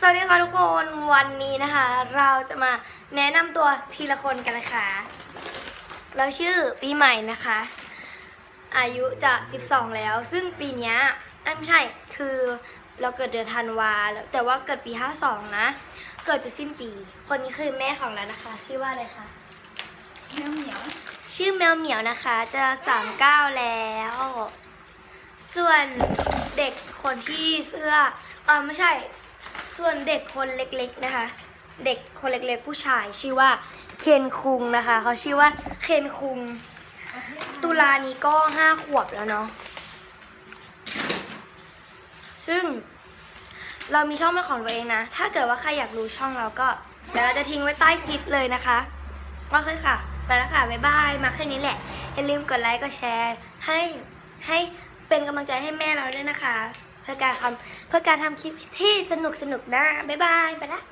สวัสดีค่ะทุกคนวันนี้นะคะ เราจะมาแนะนำตัวทีละคนกันนะคะ เราชื่อปีใหม่นะคะ อายุจะ 12 แล้ว ซึ่งปีเนี้ยเอ้ยไม่ใช่คือเราเกิดเดือนธันวาแล้วแต่ว่าเกิดปี 52 นะ เกิดจะสิ้นปี คนนี้คือแม่ของเรานะคะ ชื่อว่าอะไรคะเหนียวเหนียว ชื่อแมวเหมียวนะคะจะ 39 แล้ว ส่วนเด็กคนที่เสื้อเออไม่ใช่ ส่วนเด็กคนเล็กๆนะคะ เด็กคนเล็กๆผู้ชายชื่อว่าเคนคุงนะคะเขาชื่อว่าเคนคุง ตุลานี้ก็ห้าขวบแล้วเนาะซึ่งเรามีช่องเป็นของตัวเองนะ ถ้าเกิดว่าใครอยากรู้ช่องเราก็เดี๋ยวเราจะทิ้งไว้ใต้คลิปเลยนะคะโอเคค่ะ ไปแล้วค่ะ บ๊ายบาย มาแค่นี้แหละ อย่าลืมกดไลค์ กดแชร์ ให้ให้เป็นกำลังใจให้แม่เราด้วยนะคะ เพื่อการทำเพื่อการทำคลิปที่สนุกสนุกนะบ๊ายบายไปละ